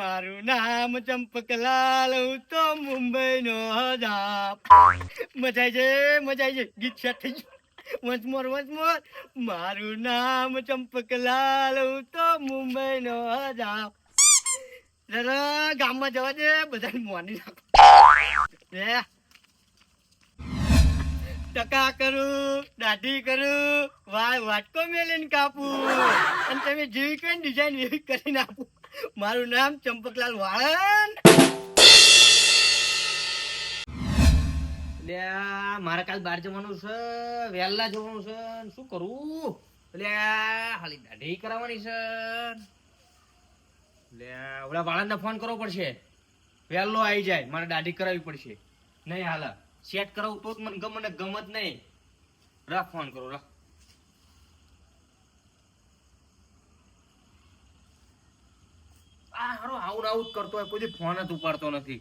મારું નામ ચંપકલાલ, હું તો મુંબઈનો હજાપ. મજાય છે મજાય છે ગીત સેટ થઈ ગયું. વંચ મોર વંચ મોર મારું નામ ચંપકલાલ, હું તો મુંબઈનો હજાપ. જરા ગામમાં જવા દે, બધાને મોની નાખો. ટકા કરું, દાઢી કરું વાટકો મેલીને કાપું. અને તમે જેવી કઈ ડિઝાઇન એવી કરીને આપું મારું નામ ચંપકલાલ વાળન મારે કાલ બહાર જવાનું છે, વહેલા જવાનું છે શું કરું? લે, હાલી દાઢી કરાવવાની છે. લે, ઓલા વાળંદને ફોન કરવો પડશે. વહેલો આવી જાય, મારે દાઢી કરાવવી પડશે. નહીં, હાલ. સેટ કરાવું તો જ મને ગમે ને ગમત નહીં. રાખ ફોન કરો રાખ આ હારો આવું આવું કરતો હોય, કોઈ ફોન જ ઉપાડતો નથી.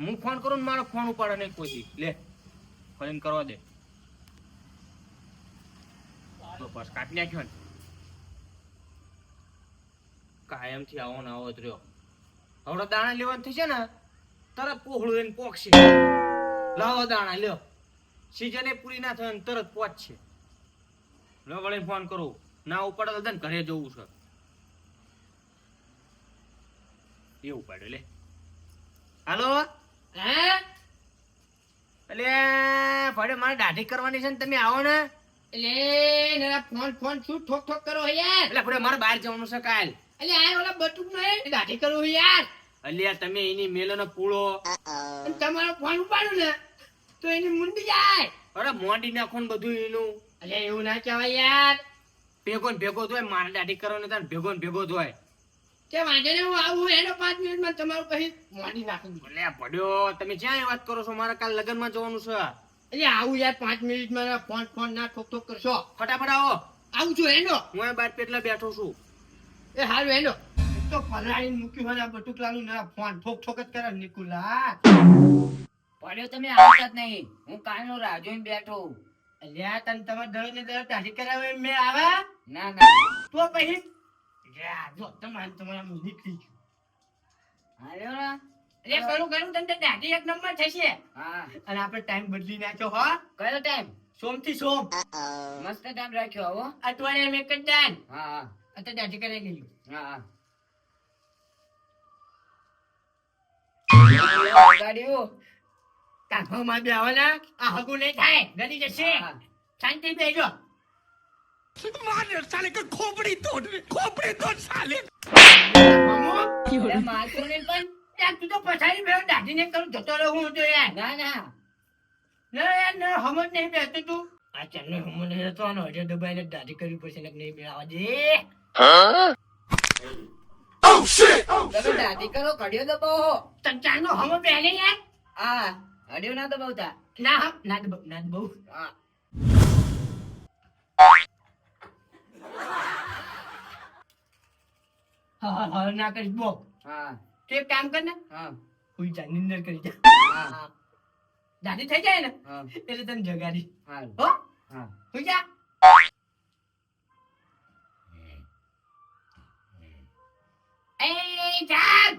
હું ફોન કરું મારો ફોન ઉપાડે નહીં કોઈ. લે ફોન કરવા દે. કાઢી નાખ્યો ને. કાયમથી આવો ને આવો જ રહ્યો. હવે દાણા લેવાનું થશે ને, તરત પોહળું એને પોકશે લાવો દાણા, લ્યો. સિઝન એ પૂરી ના થાય તરત પહોંચશે લો વળીને ફોન કરું. ના ઉપાડે તો ઘરે જવું છે. એવું પાડ્યું લે. હાલો? હે? એટલે ફળે મારે દાઢી કરવાની છે ને તમે આવો ને. એટલે નરા ફોન ફોન શું ઠોક ઠોક કરો યાર? એટલે ફળે મારે બહાર જવાનું છે કાલ. એટલે આ ઓલા બટુક નો દાઢી કરો યાર. અલ્યા તમે એની મેલો પૂળો. તમારો ફોન ઉપાડો ને તો એની મુંડી જાય. અરે મોંડી નાખો ને બધું એનું. એટલે એવું ના કહેવાય યાર. ભેગો ને ભેગો ધોય મારે દાઢી કરવાનું ને ભેગો ને ભેગો જ તે વાંધો નહીં હું આવું એનો પાંચ મિનિટમાં તમારું પછી મોડી નાખું. ભલે પડ્યો તમે ક્યાં વાત કરો છો? મારે કાલ લગ્નમાં જવાનું છે. એટલે આવું યાર પાંચ મિનિટમાં ફોન ફોન ના ઠોક ઠોક કરશો. ફટાફટ આવો. આવું છું એનો હું બાર પેટલા બેઠો છું. એ હારું એનો તો પલાળીને મૂક્યું હોય બટુકલાનું ના ફોન ઠોક ઠોક જ કરે નિકુલા. પડ્યો તમે આવતા જ નહીં. હું કાલનો રાહ જોઈને બેઠો અલ્યા તને તમારે દરરોજ ને દરરોજ દાઢી કરાવે મેં આવા? ના ના. તો પછી જો તમારે તમારા મું નીકળી ગયું. હાલ્યો ને એટલે કરું કરું તને દાઢી એક નંબર થશે. હા. અને આપણે ટાઈમ બદલી નાખ્યો હો. કયો ટાઈમ સોમ. થી સોમ મસ્ત ટાઈમ રાખ્યો હો અઠવાડિયામાં એક જ ટાઈમ હા હા. અત્યારે દાઢી કરાવી ગયું હા ગાડીઓ. આવે ને આ હગું નહીં થાય. ગળી જશે. શાંતિ બેજો પણ યાર તું તો પછાડી બેઠો દાઢીને કરું જતો રહું હું તો યાર. ના ના. ના યાર ના હમજ નહીં બેસતું તું. આ ચાલને હમજ નહીં રહેતો આનો હજે દબાઈને દાઢી કરવી પડશે ને નહીં મેળાવા દે. તમે દાદી કરો કડિયો દબાવો. ચાલનો હમજ બેહને યાર. હા અડિયો ના દબાવતા. ના હમ ના દબાવ ના દબાવ. હા. હા હા હા ના કરીશ બો હા. તું એક કામ કર ને. હા. હુઈ જા નિંદર કરી જા. હા. દાઢી થઈ જાય ને એટલે તને જગાડી હા? હો. હા હુઈ જા. એ જાગ.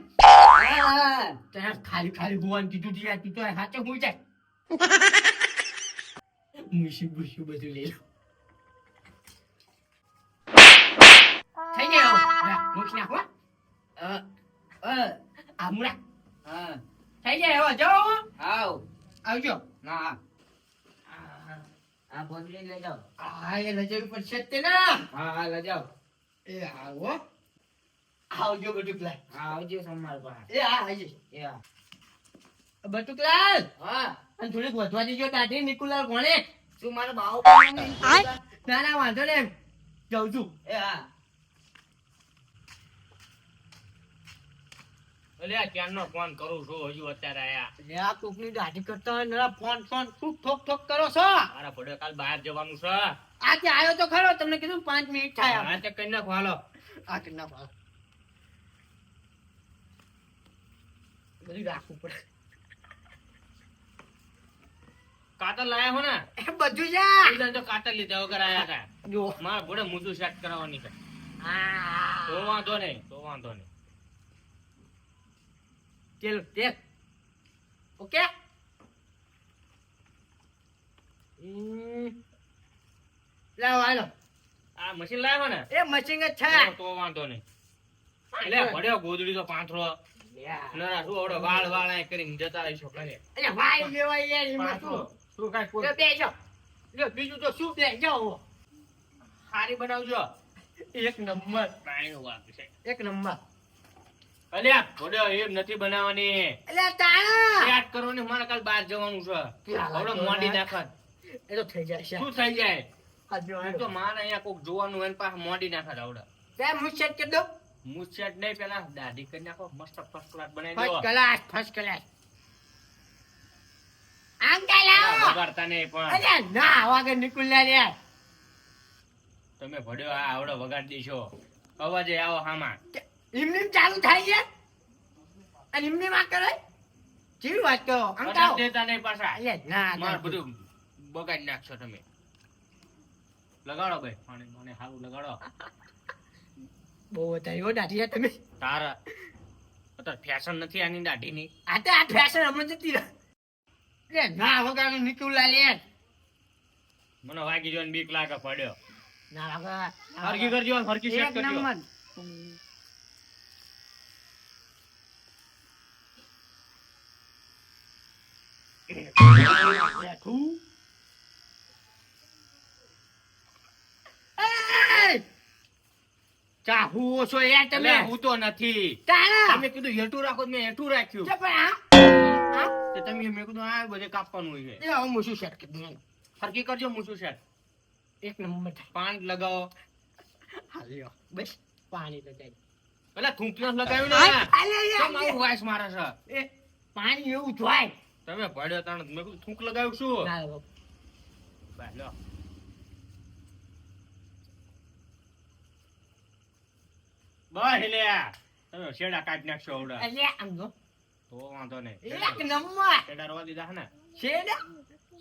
તને ખાલી ખાલી હોવાનું કીધું તું યાર તું તો હુઈ જાય. મુશી બુશી બધું લઈ લો થઈ ગયો જા મૂકી નાખો હો. અ, અ, આ મુરા હા. થઈ જાય હવે હો. આવ આવજો. હા આ. આ બોતલી લઈ જાઓ. આ એ નજર ઉપર છે જ તે ને. હા હા લઈ જાઓ. એ આવો આવજો બટુકલાલ. હા આવજો સોમવાર પર એ હા આવજે. એ હા. બટુકલાલ. હા. અને થોડીક વધવા દીજો દાઢી નિકુલાલ કોણે? શું મારો બાવો ના ના વાંધો ને જાઉં છું. એ હા. અલે ક્યારનો ફોન કરું છું? હજુ અત્યારે આયા. એટલે આ કોકની દાઢી કરતા હોય ને ફોન ફોન શું ઠોક ઠોક કરો છો. મારા પડે કાલ બહાર જવાનું છે. આજે આવ્યો તો ખરો તમને કીધું પાંચ મિનિટ થાય હા તે કઈ નાખો હાલો. આ કે ના ભાવ બધું રાખવું પડે. કાતર લાયા હો ને? એ બધું જા. તો કાતર લીધા વગર આયા હતા જો મારા ઘોડે મુદુ સેટ કરાવવાની છે. હા. તો વાંધો નહીં તો વાંધો નહીં. તેલ તેલ ¿Ok? લાવો હાલો આ મશીન લાવ્યો ને? એ મશીન જ છે. તો વાંધો નહીં. એટલે પડ્યો ગોદડી તો પાંથળો. નરા શું આવડો? વાળ વાળ કરીને જતા રહીશો ઘરે. અરે વાઈ લેવાય યાર એમાં શું? શું કાંઈ કોઈ લ્યો, લ્યો, બીજું તો શું? બે જાઓ. સારી બનાવજો. એક નંબર. પાણીનું વાગ છે. એક નંબર. અલ્યા પડ્યો એમ નથી બનાવવાની. એટલે તાણા! યાદ કરો ને મારે કાલ બહાર જવાનું છે. આવડો મોડી નાખત એ તો થઈ જાય શું થઈ જાય? હું તો મારે અહીંયા કોક જોવાનું હોય ને પાછા મોડી નાખત આવડે તે મુછેટ કે દો. મુછેટ નહીં પેલા દાઢી કરી નાખો. મસ્ત ફર્સ્ટ ક્લાસ બનાવી ફર્સ્ટ ક્લાસ ફર્સ્ટ ક્લાસ આમ લાવો વગાડતા નહીં પણ. ના વાગે નીકળ્યા રે તમે ભડ્યો આ આવડો વગાડી દેશો. અવાજે આવો હામાં. ઇમનીમ ચાલુ થાય છે? અને એમની વાત કરે? કેવી વાત કરો આમ દેતા નહીં પાછા. અરે ના માર બધું બગાડી નાખશો તમે. લગાડો ભાઈ પાણી મને સારું લગાડો. બહુ વધારે હો દાઢી તમે. તારા અત્યારે ફેશન નથી આની દાઢીની. આ તો આ ફેશન હમણાં જતી રહે અરે ના વગાડો નીકળ્યા લે મને વાગી જોઈને બીક લાગે પડ્યો. ના વાગા હરકી કરજો હરકી એક કરજો. નંબર. બેઠું. ચાહુ ઓછો યાર તમે તમે હું તો નથી તમે કીધું હેઠું રાખો મેં હેઠું રાખ્યું છે પણ આ- આ? તે તમે મેં કીધું આ બધે કાપવાનું હોય છે હું શું set કરી દઉં? કરજો હું શું એક નંબર થાય. લગાવો હાલ્યો. બસ પાણી જાય. પેલા લગાવ્યું ને વાસ મારે છે પાણી એવું જોય તમે પડ્યો તાણ મેં કીધું થૂંક લગાવ્યું શું ના બાપુ. બા, લો. બસ લે તમે શેડા કાઢી નાખશો ઓડા અલ્યા આમ જો. તો વાંધો નહીં. એક નંબર શેડા રવા દીધા ને? શેડા?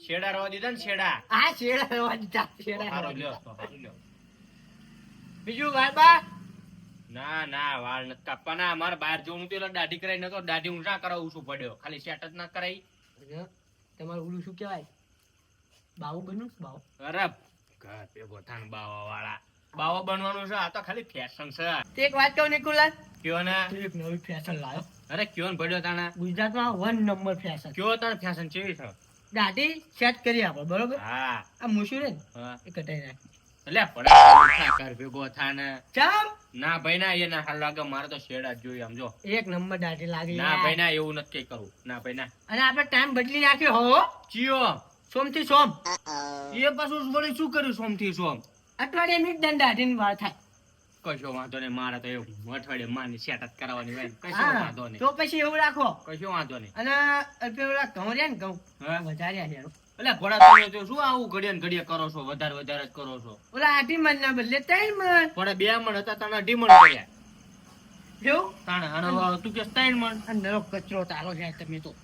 શેડા રવા દીધા ને શેડા? હા શેડા રવા દીધા, શેડા હારો લ્યો હારો લ્યો. બીજું ગાયબા ના ના વાળ નથી કાપવાના મારે બહાર જવું હતું એટલે દાઢી કરાઈ નતો દાઢી હું ના કરાવું છું પડ્યો. ખાલી સેટ જ ના કરાઈ. તમારું ઓલું શું કહેવાય? બાવો બન્યું બાવો? અરે ઘર થાન બાવા વાળા બાવો બનવાનું છે આ તો ખાલી ફેશન છે. તે એક વાત કહું નિકુલાલ કયો ને? એક નવી ફેશન લાવ્યો અરે કયો ને પડ્યો તાણા? ગુજરાતમાં વન નંબર ફેશન કયો તાણ ફેશન કેવી છે? દાઢી સેટ કરી આપો બરોબર? હા. આ મુશું ને હા. એ કટાઈ નાખ. એટલે પડા ભેગો થાને ચમ ના ભાઈ ના એ ના હાલ લાગે મારે તો શેડા જ જોઈએ સમજો એક નંબર દાઢી લાગી ના ભાઈ ના એવું નથી કઈ ના ભાઈ ના. અને આપણે ટાઈમ બદલી નાખ્યો હો. ચિયો. સોમ. થી સોમ એ પાછું વળી શું કર્યું સોમથી સોમ? અઠવાડિયે મિનિટ દંડ દાઢીની વાર થાય. કશો વાંધો નહીં મારે તો એવું અઠવાડિયે માની સેટ જ કરાવવાની હોય કશો વાંધો નહીં. તો પછી એવું રાખો. કશો વાંધો નહીં. અને પેલા ઘઉં રહ્યા ને ઘઉં. હા? વધાર્યા છે એટલે ભોળા તમે તો શું આવું ઘડીએ ને ઘડીએ કરો છો? વધારે વધારે જ કરો છો. ઓલા આઠી ના બદલે ત્રણ મણ. પણ બે મણ હતા તાણા મણ કર્યા. જેવું તાણા અને તું કે ત્રણ મણ. આ નરો કચરો તારો છે તમે તો.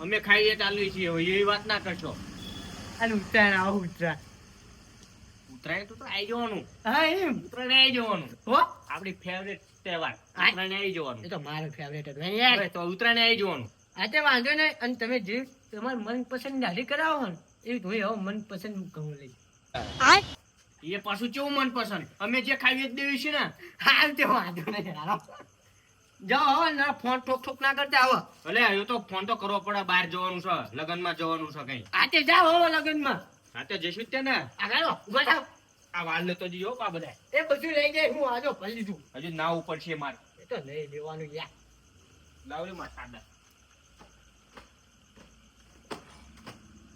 અમે ખાઈએ ચાલુ છીએ હવે એવી વાત ના કરશો. અને ઉતરાયણ આવો ઉતરાયણ ઉતરાયણ તો આવી જવાનું. હા એમ. ઉત્તરાયણ આવી જવાનું. હો? આપણી ફેવરેટ તહેવાર. ઉતરાયણ આવી જવાનું. એ તો મારો ફેવરેટ હતો. તો ઉત્તરાયણ આવી જવાનું. આ તે વાંધો નહીં. અને તમે જે તમારું મનપસંદ દાઢી કરાવો ને એ હવે મનપસંદ ઘઉં લઈ. એ પાછું કેવું મનપસંદ? અમે જે ખાઈએ જ દેવી છે ને હાલ તે વાંધો નહીં જાઓ હવે ના ફોન ઠોક ઠોક ના કરતા આવો. ભલે હવે તો ફોન તો કરવો પડે બહાર જવાનું છે લગ્નમાં જવાનું છે કઈ. આ તે જાઓ હવે લગનમાં. હા તે જઈશું જ તે ને. આગળ ઊભા થાવ. આ વાલ ને તો જીઓ આ બધા એ બધું લઈ જાય હું આજો ભરી દીધું હજુ ના ઉપર છે મારે. એ તો લઈ લેવાનું યાર. લાવલી માં સાદા.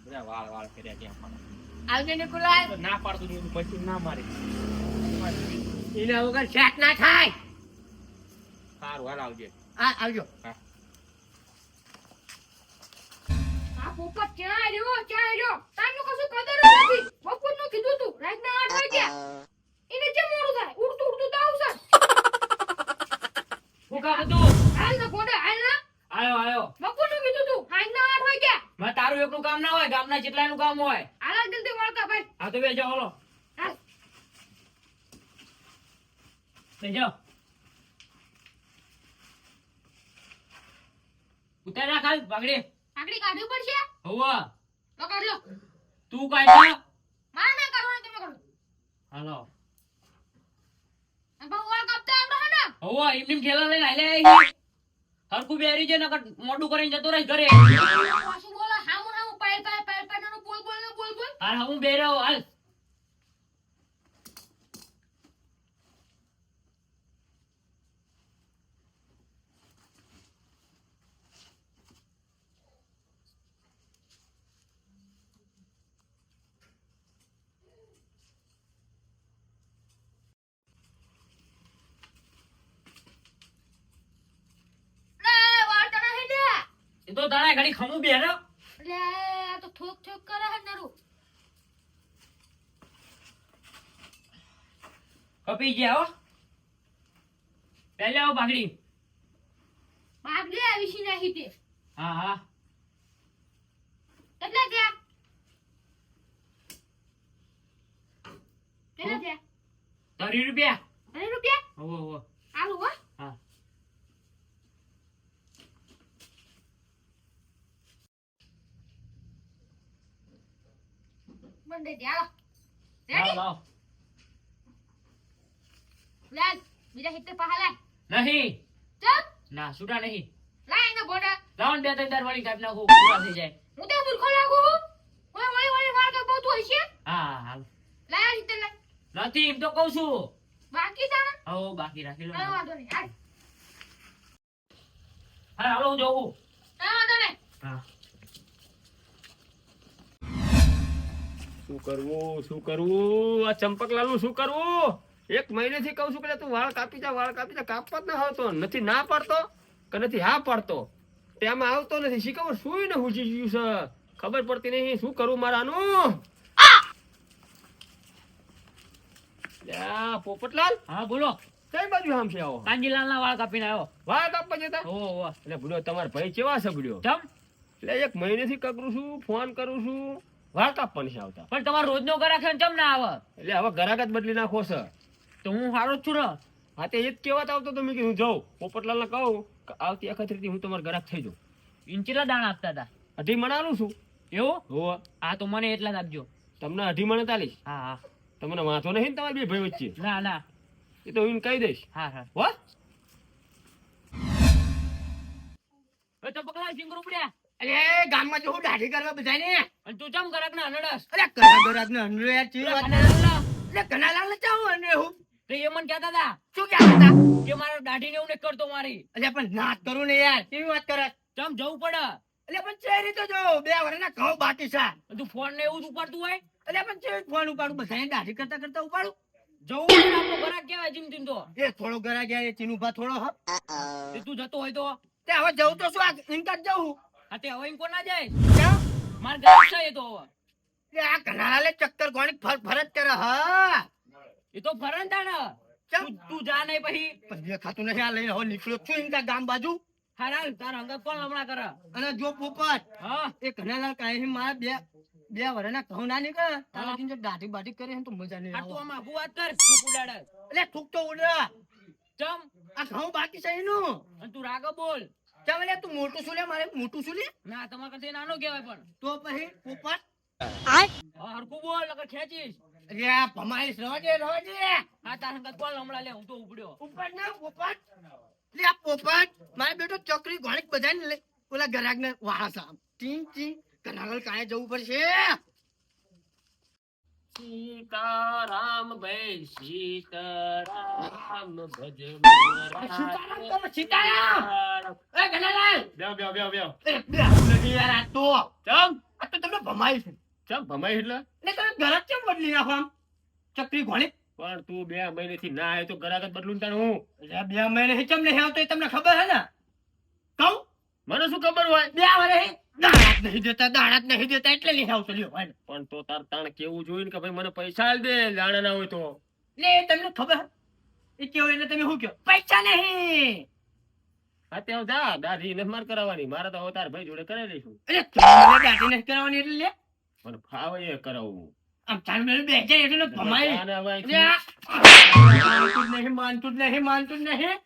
બધા વાળ વાળ કર્યા ત્યાં પણ આવજે નિકુલાલ ના પાડતું નહીં, મશીન ના મારે. એના વગર સેટ ના થાય. સારું હાલ આવજે. હા આવજો. આ પોપટ ક્યાં રહ્યો? ક્યાં રહ્યો? તારનું કશું કદર નથી. બપોરનું કીધું તું. રાતના આઠ વાગ્યા. એને કેમ મોડું થાય ઉડતું ઉડતું તો આવશે શું કામ હતું હાલ ના ગોડે હાલ ના આયો આયો બપોરનું કીધું તું રાતના આઠ વાગ્યા માં તારું એકલું કામ ના હોય ગામના જેટલાનું કામ હોય. હાલ જલ્દી વળકા ભાઈ. આ તો બેજો હાલો. બેજો. ઉતાર નાખ હાલ પાકડી પાકડી કાઢવી પડશે? હોવા. તો કાઢ લો. તું કાઢ લો. મારે ના કરવાનું તમે કરો હાલો. હે ને? હોવા એમની ઠેલા લઈને આવી હરકું બેરી છે નકર મોટું કરીને જતો રહીશ ઘરે. પાય પાય પાય પાય નો બોલ બોલ ને બોલ બોલ. હાલ હું બે રહ્યો હાલ. તો તારા ઘડી ખમું બેરો લે. થોક થોક કરે હે નરુ. કપી ગયા હો. પહેલે આવો બાગડી ભાગ લે છે નાખી તે હા હા. કેટલા થયા? કેટલા થયા? ત્રીસ રૂપિયા. અરે રૂપિયા? હોવો હોવો. આલુ હો. હા બંને ધ્યાન રેડી લાવો લે બીજા હિતે પહા લે નહીં. ચલ. ના છૂટા નહીં. લાય એને બોડા લાવો બે ત્રણ દાર વાળી કાપી નાખું પૂરા થઈ જાય. હું તો મૂર્ખો લાગુ ઓય ઓય ઓય વાળ કે બહુ તો હશે હા હા હાલ. લાય હિતે લે નથી એમ તો કહું છું. બાકી તાણા હો બાકી રાખી લો કઈ વાંધો નહીં હાલ. હા હાલો હું જોઉં. કઈ વાંધો નહીં. હા. શું કરવું શું કરવું? આ ચંપકલાલનું શું કરવું? એક મહિનેથી કહું છું કે તું વાળ કાપી જા વાળ કાપી જા. કાપવા જ ના આવતો. નથી ના પાડતો કે નથી હા પાડતો. તેમાં આવતો નથી. શી શું ને હુજી ગયું છે? ખબર પડતી નહીં. શું કરું મારાનું? પોપટલાલ? હા બોલો. કઈ બાજુ આમ છે આવો? કાંજીલાલ ના વાળ કાપીને આવ્યો. વાળ કાપવા જતા? ઓ એટલે ભૂલ્યો તમારા ભાઈ કેવા છે ભૂલ્યો ચમ એટલે એક મહિનેથી કકરું છું ફોન કરું છું. વાળ કાપવા નથી આવતા. પણ તમારો રોજનો ગરાક છે ને ચમ ના આવે? એટલે હવે ગરાક જ બદલી નાખો છે. તો હું સારો જ છું ને. હા તે એ જ કહેવાત આવતો તો મેં કીધું જાઉં. પોપટલાલને કહું કે આવતી અખતરીથી હું તમારો ગ્રાહક થઈ જાઉં. ઇંચેલા દાણા આપતા હતા? અઢી મણ આલું છું. એવું? હો આ તો મને એટલા જ આપજો. તમને અઢી મણ તાલી હા હા. તમને વાંધો નહીં ને તમારી બે ભાઈ વચ્ચે? ના ના. એ તો હું કહી દઈશ. હા હા. હો તો પકડા સિંગર ઉપડ્યા. અરે ગામમાં જો દાઢી કરવા બધાને અને તું ચમ ગરાક ના નડસ અરે કરા ને અનરો યાર ચી વાત ને કનાલાલ ને ચાવું અનરે હું? તો એ મને કહેતા હતા શું કહેતા હતા? કે મારો દાઢીને એવું નહીં કરતો મારી. અરે પણ નાચ કરું ને યાર કેવી વાત કરે? ચમ જવું પડે? એટલે પણ ચેરી તો જો બે વર્ષના ઘઉં બાકી છે. તું ફોન ને એવું જ ઉપાડતું હોય? એટલે પણ ચેરી ફોન ઉપાડું? બધાને દાઢી કરતા કરતા ઉપાડું? જવું પડે આપણો ગરાક કહેવાય જીમ જીમ તો. એ થોડો ગરાક ગયા એ ચીનુભા થોડો હ. તું જતો હોય તો? તે હવે જવું તો શું આ ઇનકાર જવું? હા તે હવે એમ કોણ જાય? માર ગરાક છે એ તો હવે. આ કનાલાલે ચક્કર ગોણી ફર ફરજ કરે હા. એ તો ફરન તાણે. તું તું જા નહીં પછી. પણ ખાતું નહીં આ લઈને હવે નીકળ્યો છું ઇનકા ગામ બાજુ. હારા તાર અંગત કોણ લમણા કરે? અને જો પોપટ હા. એ કનાલાલ કાંઈ મારા બે બે વર્ષના કહું ના નીકળે. તારા જો દાઢી બાઢી કરે તો મજા નહીં આ તું આવે આમાં વાત કર તું ઉડાડે. એટલે થૂક તો ઉડા ચમ. આ ઘઉં બાકી છે એનું. અને તું રાગો બોલ. ચાલ તું મોટું શું લે મારે મોટું શું લે? ના તમારા કરતા નાનો કહેવાય પણ. તો પછી પોપટ હા, બોલ નકર ખેંચીશ. અરે ભમાઈશ રોજે રોજે હા તારા અંગત કોણ હમણાં લે હું તો ઉપડ્યો. ઉપર ના પોપટ લે આ પોપટ મારે બેટો ચકરી ઘોડીક બધાને લે. ઓલા ગરાગ ને વાળા સામ. ટીંગ ટીંગ કનાગલ કાંઈ જવું પડશે. સીતારામ ભાઈ સીતારામ ભજ સીતારામ સીતારામ? એ કનાલાલ બેવ બેવ બેવ બેવ બે નથી યાર આ તો. ચમ? આ તો તમને ભમાઈ છે. ચમ ભમાઈ એટલે? તમે ઘર કેમ બદલી નાખો આમ? ચકરી ઘોડી પણ તું બે મહિનેથી ના આવ્યો તો ગ્રાહક બદલું તાણ હું? બે મહિને હિચમ નહીં આવતો એ તમને ખબર હે ને? કહું? મને શું ખબર હોય? બે વર્ષે દાડા જ નહીં દેતા નહીં દેતા એટલે નહીં આવતો લ્યો ભાઈ પણ તો તાર તાણ કેવું જોઈએ કે ભાઈ મને પૈસા આલ દે લાણા ના હોય તો. લે તમને ખબર? એ કેવો એટલે તમે શું કહો? પૈસા નહીં! હા ત્યાં જા દાઢી ને માર કરાવવાની. મારે તો અવતાર ભાઈ જોડે કરાવી લઈશું. અરે નથી એટલે લે. પણ ફાવે એ કરાવું. આમ ચાલ મેં બે એટલે ભમાય માનતું જ નહીં માનતું જ નહીં માનતું જ નહીં.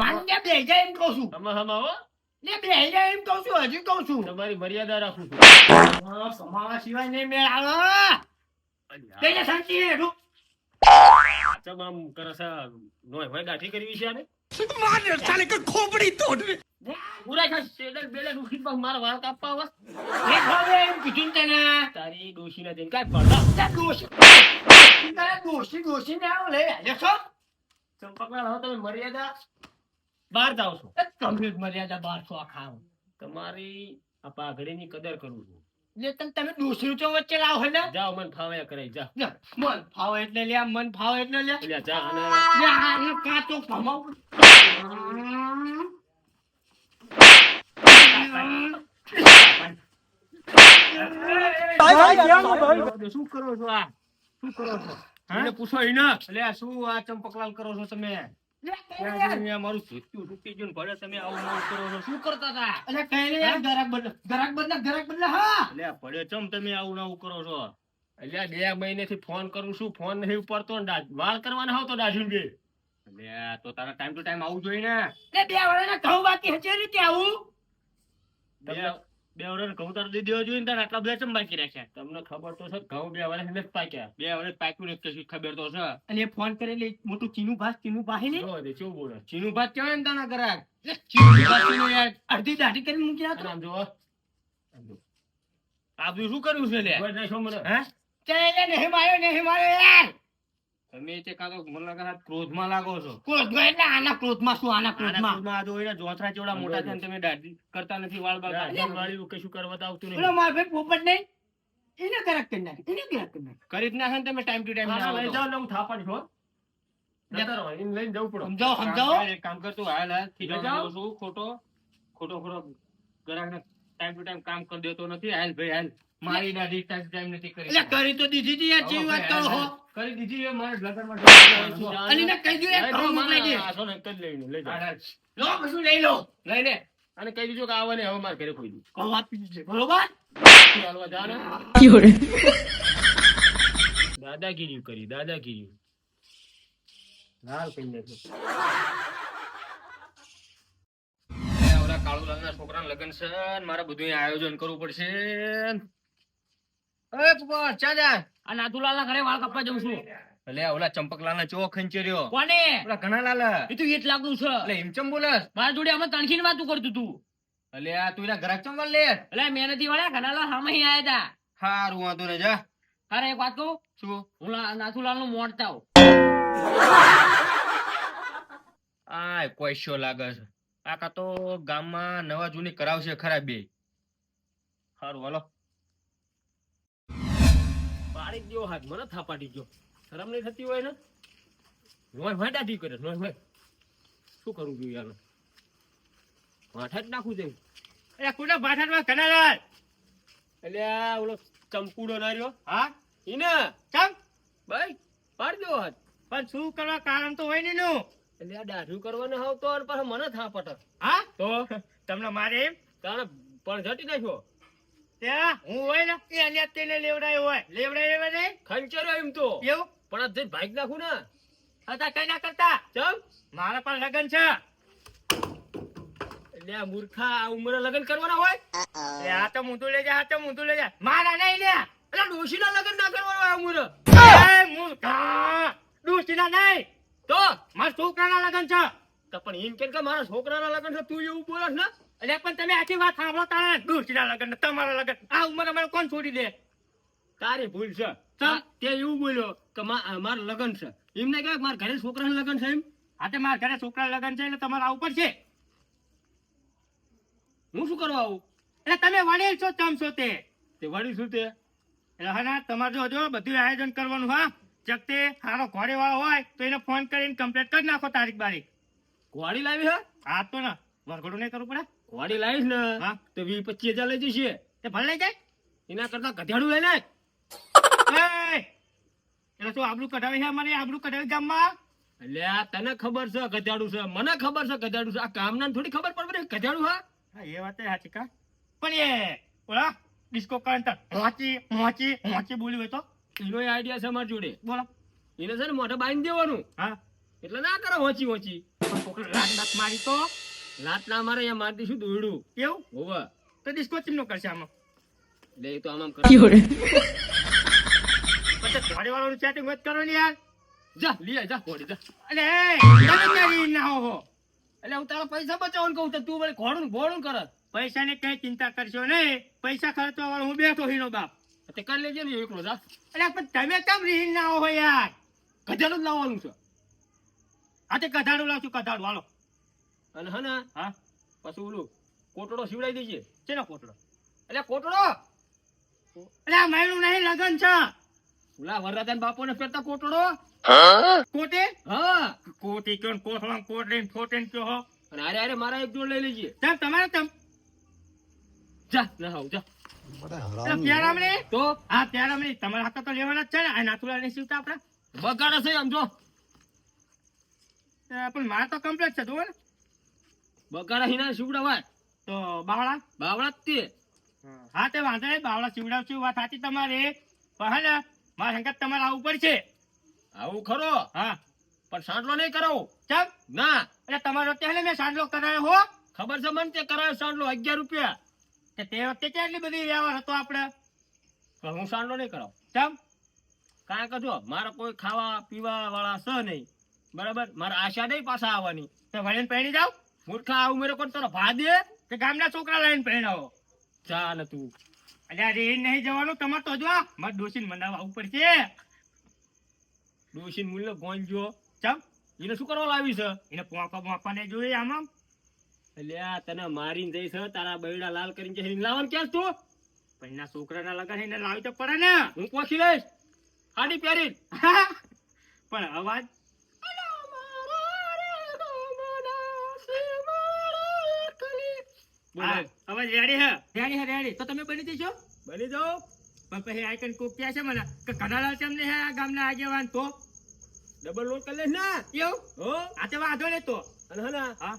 માન કે બે હજાર એમ કહું છું. હમા હમા હો. લે બે જા એમ કહું છું હજી કહું છું. તમારી મર્યાદા રાખું છું. સમાવા સિવાય નહીં મેળ આવે. બે શાંતિ હે હેઠું. ચમ આમ કરે નોય ભાઈ દાઢી કરવી છે આને? પૂરા છે સેડલ બેડલ ઉખી પાછું મારા વાળ કાપવા. એ એમ કીધું ને તને. તારી ડોશીના જઈને કાઈ પડતા ડોશી. તારે ડોશી ડોશી ને આવો લે લે છો. ચંપકલાલ તમે મર્યાદા બહાર જાઓ છો. તમે મર્યાદા બહાર છો ખાવ તમારી આ પાઘડીની કદર કરું છું. લે તમે ડોશી ચો વચ્ચે લાવ હે ને? જાઓ મન ફાવે કરાઈ જા. મન ફાવે એટલે લે મન ફાવે એટલે લે. એટલે જા અને આ કાચો ભમાવ. શું કરો છો આ? શું કરો છો? એને પૂછો એને. એટલે શું આ ચંપકલાલ કરો છો તમે? ત્યાં જઈને આ મારું ધોતિયું તૂટી ગયું ને ભલે તમે આવું નવું કરો છો. શું કરતા હતા? અલે કઈ નહીં ગરાક બદલ ગરાક બદલ ગરાક બદલ હા. એટલે ભલે ચમ તમે આવું નવું કરો છો. એટલે બે મહિનેથી ફોન કરું છું ફોન નહીં ઉપડતો ને વાળ કરવાના હોવ તો દાઢી બે. એટલે તો તારા ટાઈમ ટુ ટાઈમ આવું જોઈએ ને. બે વાળાના ઘઉં બાકી હશે રીતે આવું. બે વર્ષ ઘઉં તાર દઈ દેવા જોઈએ ને આટલા બધા ચમ બાકી રાખ્યા? તમને ખબર તો છે ઘઉં બે વર્ષ નથી પાક્યા. બે વર્ષ પાક્યું નથી કશું ખબર તો છે. અને ફોન કરેલી મોટું ચીનું ભાત ચીનું ભાઈ ને જોવા દે કેવું બોલે? ચીનું ભાત કેવાય ને તાના ગરાક અડધી દાઢી કરીને મૂકી આપતો આમ જો. આ બધું શું કર્યું છે લે? નહીં માર્યો નહીં માર્યો યાર. તમે તે કાં તો મને લાગે છે ક્રોધમાં લાગો છો? ક્રોધમાં એટલે આના ક્રોધમાં શું? આના ક્રોધમાં? ક્રોધમાં આ જો એના જોથરા જેવડા મોટા છે. તમે દાઢી કરતા નથી વાળ બાળ કાઢી વાળી કશું કરવા તો આવતું પેલો નહીં. મારો ભાઈ પોપટ નહીં. એને ગરાક કરી નાખ એને ગરાક કરી નાખ. કરી જ નાખે તમે ટાઈમ ટુ ટાઈમ લઈ જાઓ ને હું થાપડ છો જતા રહો લઈને જવું પડે. સમજાવો સમજાવો. એક કામ કરતો તું હાલ હાલ. થી લઈ છું ખોટો ખોટો ખોટો ગ્રાહકને ટાઈમ ટુ ટાઈમ કામ કરી દેતો નથી. હાલ ભાઈ હાલ. મારી દાદી ટચ ટાઈમ નથી કરી એટલે કરી તો દીધી હતી યાર જેવી વાત કરો હો. કરી દીધી એ મારે લગનમાં અને ને કહી દો યાર ઘઉં મોકલાઈ દે. આ સોને કરી લેવીને લઈ જાઓ. લો કશું લઈ લો. લઈ લે. અને કહી દીજો કે આવો ને હવે મારે ઘરે ખોઈ દઉં કહો આપી દીજે બરોબર? ચાલવા જા ને. દાદાગીરી કરી દાદાગીરી. લાલ કઈ નાખ્યો એ ના છોકરા છોકરાના લગ્ન છે મારે બધું આયોજન કરવું પડશે. એ ચા આ નાથુલાલના ઘરે વાળ કાપવા જઉં છું. એટલે ઓલા ચંપકલાલના ચો ખંચેર્યો કોને? ઓલા ઘણા એ તો એક લાખનું છે. એટલે હિમચમ બોલસ મારા જોડે અમે તણખીને વાતું કરતું તું. એટલે આ તું એના ચમ લે? એટલે મહેનતી વાળા ઘણા સામે આયા હતા હારું વાંધો ને જા. અરે એક વાત કહું? શું? હું નાથુલાલનું મોડતા આ કોઈશો લાગે છે? આકા તો ગામમાં નવા જૂની કરાવશે ખરા બે. સારું હાલો. પાડી ગયો હાથ મને થાપાટી ગયો. શરમ નહીં થતી હોય ને? નોય ભાઈ દાઢી કરે નોય ભાઈ શું કરવું જોઈએ યાર? માથા જ નાખું જોઈએ એટલે કોના ભાષામાં ઘણા લાલ એટલે આ ઓલો ચમકુડો ના રહ્યો. હા? ઈને? ચમ? ભાઈ પાડી દો હાથ. પણ શું કરવા કારણ તો હોય ને નું એટલે આ દાઢું કરવાનો આવતો અને પાછો મને થાપટ. હા? તો? તમને મારે એમ? કારણ પણ જટી નાખ્યો. ત્યાં હું હોય ને એ અહીંયા તેને લેવડાયો હોય. લેવડાયો નહીં? ખંચેરો એમ તો. એવું? પણ આ જઈને ભાગ નાખું ને. હતા કઈ ના કરતા? ચમ. મારા પણ લગન છે. એટલે આ મૂર્ખા આ ઉંમરે લગ્ન કરવાના હોય? એ આ તો મૂંધું લઈ જા આ તો મૂંધું લઈ જા. મારા નહીં લે. એટલે ડોશીના લગ્ન ના કરવાના હોય આ ઉંમરે? એ મૂર્ખા. ડૂસીના નહીં. તો? મારા છોકરાના લગન છે. તો પણ એમ કેમ કે મારા છોકરાના લગ્ન છે તું એવું બોલસ ને? એટલે પણ તમે આખી વાત સાંભળો તારા ડૂસીના લગન તમારા લગન. આ ઉંમર અમારે કોણ છોડી દે? તારી ભૂલ છે. તે? એવું બોલ્યો કે મારા લગ્ન છે. એમને કહે મારા ઘરે છોકરાના લગ્ન છે એમ. હા તે મારા ઘરે છોકરા લગન છે એટલે તમારે આવું પડશે. હું શું કરવા આવું? એટલે તમે વડીલ છો ચમ છો તે? તે વળી શું તે? એટલે હા ના તમારે જો જો બધું આયોજન કરવાનું હા? જગતે હારો ઘોડે વાળો હોય તો એને ફોન કરીને કમ્પ્લેટ કરી નાખો તારીખ બારીખ. ઘોડી લાવી હે? હા તો ના વરઘોડું નહીં કરવું પડે. ઘોડી લાવીશ ને હા. તો વીસ પચીસ હજાર લઈ જશે. તે ભલે લઈ જાય. એના કરતા ગધેડું લઈ. એ! એટલે શું આબડું કઢાવી છે અમારે આબડું કઢાવી ગામમાં? એટલે તને ખબર છે ગધેડું છે મને ખબર છે ગધેડું છે. આ કામના થોડી ખબર પડે ગધેડું હા હા એ વાત સાચી કા. પણ એ ઓલા ડિસ્કો કરંટ મોચી મોચી મોચી બોલ્યું હોય તો. એનો આઈડિયા છે મારી જોડે. બોલો. એને છે ને મોઢે બાંધી દેવાનું. હા. એટલે ના કરો હોચી હોચી પણ લાખ બાત મારી તો. લાત અમારે મારે અહીંયા મારી દઈશું દોડું એવું? હોવા. તો ડિસ્કો ચીમનો કરશે આમાં. લે એ તો આમ આમ કરે પછી થોડી વાર ચેટિંગ મત કરો ને યાર. જા લે જા ઘોડી જા. અલે તમે ના હો એટલે હું તારા પૈસા બચાવવાનું કહું તો તું વળી ઘોડું ઘોડું કરે. પૈસા ની કઈ ચિંતા કરશો નહીં. પૈસા ખર્ચવા વાળો હું બેઠો હીનો બાપ. તે કરી લેજે ને એકલો જા. અરે પણ તમે કેમ રીન ના હો યાર? ગધાડું જ લાવવાનું છે. આ તે ગધાડું લાવશું ગધાડું હાલો. અને હે ને હા? પછી ઓલું કોટડો સીવડાવી દેજે. ચેનો કોટડો? એટલે કોટડો? એટલે આ મહિનું નહીં લગન છે. ઓલા વરરાજન બાપો ને ફેરતા કોટડો? કોટે? હા. કોટી કોણ કોઠવા કોટ ફોટેન કયો હો? અને અરે અરે મારા એક જોડ લઈ લેજે. તેમ તમારે તમ. જા ના હાવ જા. તો? હા પ્યારામણી. તમારા હાથ તો લેવાના જ છે ને. આ નાથુલા ને સીવતા આપડે બગાડે છે આમ જો. અ, પણ મારે તો કમ્પ્લીટ છે જોવો ને. બગાડે હિના સીવડાવાય તો બાવળા? બાવળા જ તે. હા. તે વાંધો નહીં. બાવળા સીવડાવશું વાત સાચી તમારે. પણ ને મારા સંગત તમારે આવવું પડશે. આવું ખરો? હા. પણ સાંડલો નહીં કરાવો? ચમ? ના. એટલે તમારો ત્યાં મેં સાંડલો કરાયો હો. ખબર છે મને તે કરાયો સાંડલો અગિયાર રૂપિયા. તે તે વખતે કેટલી બધી વ્યવહાર હતો આપણે? પણ હું સાંડલો નહીં કરાવ. ચમ? કારણ કે જો મારા કોઈ ખાવા પીવા વાળા છે નહીં. બરાબર? મારે આશા નહીં પાછા આવવાની. તો વળીને પહેરી જાવ મૂર્ખા આવું ઉમેરો કોણ તારો ભા દે કે ગામના છોકરા લઈને પહેણાવો. ચાલ તું. અલ્યા રે નહીં જવાનું તમારે તો જો મારે ડોસીને મનાવવા આવવું પડશે. ડોશીન મૂલ્ય જો. ચમ એને શું કરવા લાવી છે? એને પોંકા પોંકા ને જોઈએ આમાં. આ તને મારીને જઈશ તારા બૈડા લાલ કરીને જઈને લાવવાનું ક્યાં તું? પણ એના છોકરાના લગન એને લાવી તો પડે ને. હું પોખી લઈશ? આડી પહેરી પણ અવાજ હા, રેડી હે? રેડી હે રેડી તો તમે બની જશો? બની જાઓ પણ પછી આઈકન કોક ક્યાં છે મને? કે કનાલાલ ચમને હે આ ગામના આગેવાન તો? ડબલ લોડ કરી લઈશ ને. એવું? હો. આ તો વાંધો નહીં તો. અને હે હા.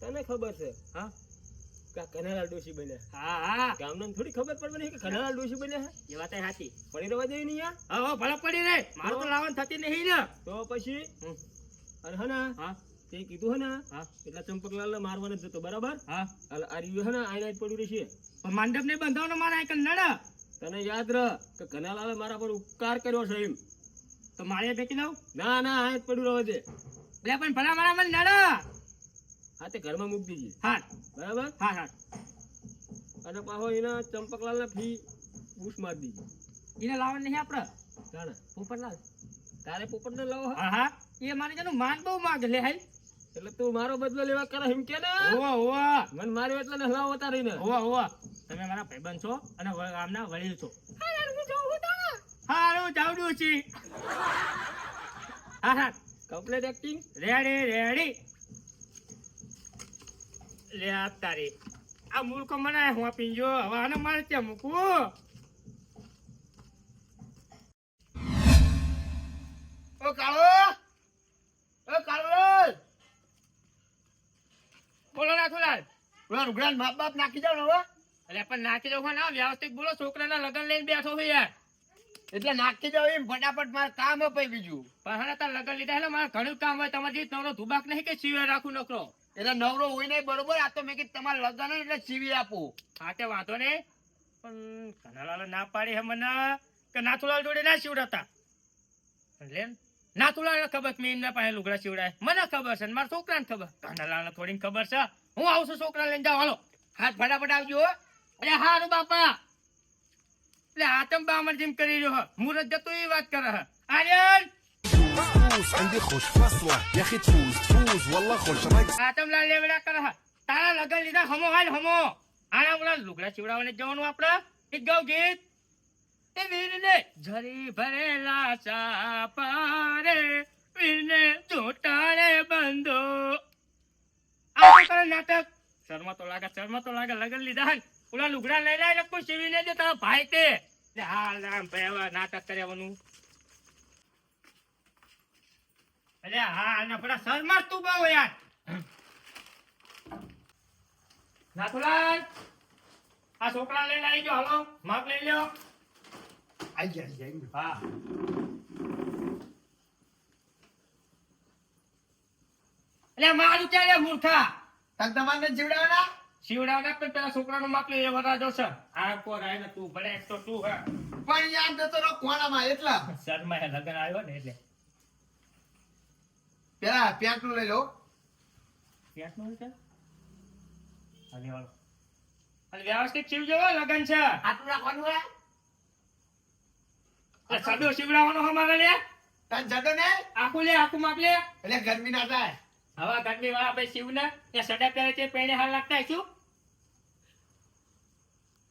તને ખબર છે હા. કે ડોશી બન્યા. હા હા. ગામડાને થોડી ખબર પડવાની કે કનૈયાલાલ ડોશી બન્યા એ વાત સાચી. પડી રહેવા દે નહીં હા હો ભલે પડી રહે મારું તો લાવન થતી નહીં ને. તો પછી. અને હે હા. તે કીધું હે ને? હા. એટલે ચંપકલાલ ને મારવાનો જતો બરાબર? હા. આ રહ્યું હે ને આઈને જ પડ્યું રહેશે. પણ મંડપ ને બંધાવનો મારા એક નડ. તને યાદ રહ કે કનાલાલે મારા પર ઉપકાર કર્યો છે એમ. તો મારે ફેંકી દઉં? ના ના આ જ પડ્યું દે એટલે પણ ભલા મારા મને નડ. હા તે ઘરમાં મૂકી દીજે. હા બરાબર? હા હા. અને પાછો એના ચંપકલાલ ને ફી બૂસ મારી દીધી એને લાવવાનું નહીં આપણે જાણે પોપટલાલ. તારે પોપટ ને લાવો? હા હા. એ મારી જેનું માન બહુ માગે લે હાલ. એટલે તું મારો બદલો લેવા કરે એમ કે ને? ઓવા ઓવા મને મારી એટલે ને હલાવો તારી ને ઓવા ઓવા તમે મારા ભાઈબંધ છો અને ગામના વડીલ છો. હારું જાવડું છી. હા હા. કમ્પ્લેટ એક્ટિંગ રેડી રેડી લે આ તારી. આ મૂર્ખો મને હું પીંજો હવે આને મારે ત્યાં મૂકવું. ઓ કાળો. ઓ કાળો. બોલો નાથુલાલ પેલા રૂગડાને બાપ બાપ નાખી જાવ ને હવે એટલે પણ નાખી દો ના વ્યવસ્થિત બોલો છોકરાના લગન લઈને બેઠો છું યાર. એટલે નાખી જાવ એમ ફટાફટ મારે કામ અપાય બીજું. પણ હવે તાર લગન લીધા એટલે મારે ઘણું કામ હોય તમારી નવરો ધુબાક નહીં કે સીવે રાખું નકરો? એટલે નવરો હોય નહીં બરોબર? આ તો મેં કીધું તમારે લગન એટલે સીવી આપું. હા તે વાંધો નહીં. પણ કનાલાલ ના પાડી હે મને કે નાથુલાલ જોડે ના સીવડતા લે ને, નાથુલાલ ખબર કે મેં એમના પાસે લુગડા શિવડાય મને ખબર છે ને મારા છોકરાને ખબર કનાલાલ થોડી ખબર છે હું આવું છું છોકરા લઈને જાઓ હાલો હાથ ફટાફટ આવજો હો. અરે હારું બાપા એટલે આતમ બામર જેમ કરી રહ્યો હે. મુરત જતો એ વાત કરે હે આર્યન فوز عندي خوش فصلة يا اخي تفوز تفوز والله خوش رايق આતમલાલ લેવડા કરે હે તારા લગન લીધા હમો હાલ હમો આના ઓલા લુગડા શિવડાવવાને જવાનું આપણે ગીત ગાવ ગીત એ વીરને ઝરી ભરેલા ચાપારે, વીરને ચોટાડે બંધો. નાટક. શર્મા તો લાગે, શર્મા તો લાગે લગન લીધા ઓલા લુગડા લઈ લાય કોઈ સીવીને દે તારા ભાઈ તે હાલ રામ પહેવા નાટક કર્યાવાનું અરે હા નફડા શર્મા તું બહુ યાર. નાથુલાલ, આ છોકરા લઈને આવી ગયો. હાલો, માપ લઈ લ્યો. આઈ ay, ay, ગયા. હા એટલે મારું ક્યારે મૂર્ખા? તક તમારને જીવડાવના? શિવડાવના પણ પેલા છોકરાનું માપલું એ વરાજો છે. આ કો ને તું ભલે એક તો તું હે. પણ યાદ નતો રહો કોણામાં એટલા. શર્મા લગન આવ્યો ને એટલે. પેલા નું લઈ લો. ક્યાંકનું છે હાલે. વાળો અને વ્યવસ્થિત શિવજો જેવો લગન છે. આટલું રાખવાનું હે? એટલે સડો શિવડાવવાનો અમારે લે. તને જતો ને? આખું લે આખું માપ લે. એટલે ગરમી ના થાય. હવે ગરમી વાળા ભાઈ શિવને એ સડા પહેરે છે પેણે હાલ લાગતા શું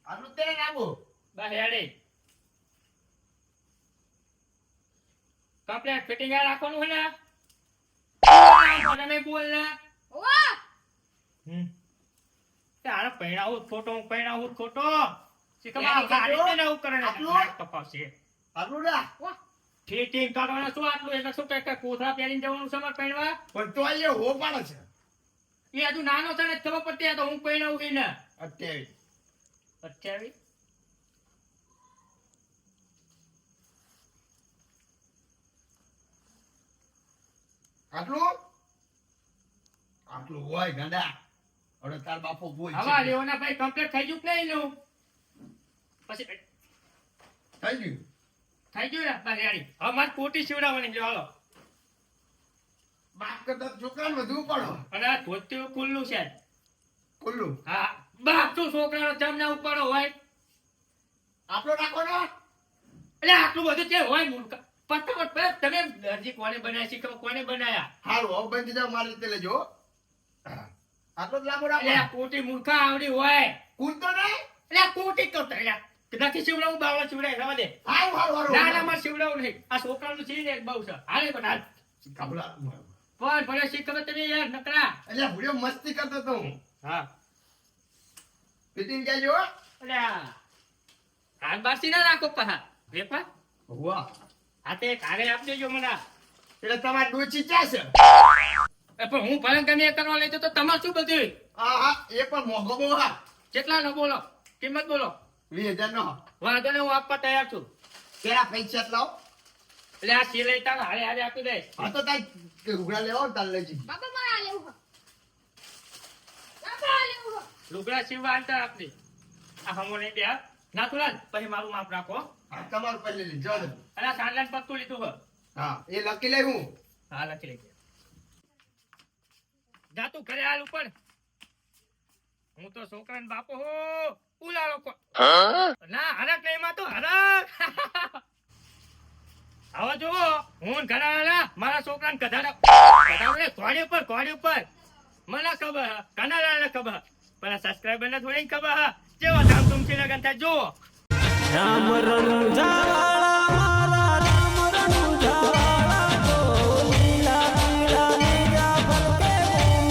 આટલું તે નાખો. બસ હેડે. કમ્પ્લેટ ફિટિંગ રાખવાનું હોય ને? તમે બોલ ને. ઓવા તારે પહેરાવું ખોટો હું પહેરાવું ખોટો. શીખવા એવું કરે ને? આટલું ફિટિંગ કરવાના શું આટલું? એટલે શું કે કોથળા પહેરીને જવાનું છે પહેરવા? પણ તો એ હો પાડે છે. એ હજુ નાનો છે ને ખબર પડતી તો હું પહેરાવું ઈ ને? અત્યારે અઠ્યાવીસ? આટલું? આટલું હોય ગાંડા. હવે તાર બાપો હવા. હવે લેવાના ભાઈ કમ્પ્લીટ થઈ ગયું કે નહીં લેવું પછી થઈ ગયું. થઈ ગયું ને બસ હવે મારે કોટી સીવડાવવાની જો હાલો. બાપ કરતા છોકરાને વધુ પડો અને આ ધોતી ખુલ્લું છે. ખુલ્લું હા. બાપ તું છોકરાનો જમના ઉપાડો હોય. આપણો રાખો ને. એટલે આટલું બધું છે હોય મૂર્ખા. પર તમે દરજી કોને બનાવ્યા શીખો કોને બનાયા? હારું હવે બંધ જાવ મારી રીતે લેજો. આટલો જ લાંબો રાખો. કોટી મૂર્ખા આવડી હોય. કૂદતો નહીં. એટલે આ કોટી તો તળ્યા નથી શિવડાવું બાવળા શિવડાય રવા દે. હારું હારું હારું. ના ના મારે શિવડાવું નહીં. આ છોકરાનું છે ને બહુ છે. હાલે પણ હાલ. કાબલા. પણ ભલે શીખવે તમે યાર નકરા. એટલે ભૂલ્યો મસ્તી કરતો તો હું. હા. પીટીન જાજો અલ્યા હાથ બાસી ના રાખો પહા વેપા વાહ. તે કારે આપ દેજો મને. એટલે તમારે ડોચી ક્યાં છે? એ પણ હું ભલે ગમે કરવા લેતો તો તમારે શું બધું હા હા એ પણ મોંઘો બહુ. હા કેટલા નો બોલો? કિંમત બોલો? વીસ હજાર નો વાંધો ને હું આપવા તૈયાર છું. પેલા પૈસા જ એટલે આ સિલાઈ તાર હારે હારે આપી દઈશ. હા તો તાર ઘૂઘરા લેવો તાર લઈ બાબા મારે લેવું છે બાબા આ લેવું છે લુગડા સીવવા અંતર આપની. આ હમો નહીં બે ના પછી મારું માપ રાખો તમારું પહેલે તમે. અને સાંડલાન પત્તું લીધું હા. એ લખી લઈ હું. હા લખી લઈ જા તું ઘરે હાલ ઉપર. હું તો છોકરાને બાપો હો. ઉલાળો કો ના હરક નહીં માં તો હરક હવે જુઓ હું ઘરે મારા છોકરાને કધાડા કધાડે ઘોડી ઉપર ઘોડી ઉપર. મને ખબર કનાડાને ખબર પણ સબસ્ક્રાઈબર ને થોડી ખબર જેવા ધામધૂમથી લગન થાય જુઓ. રામ રંજા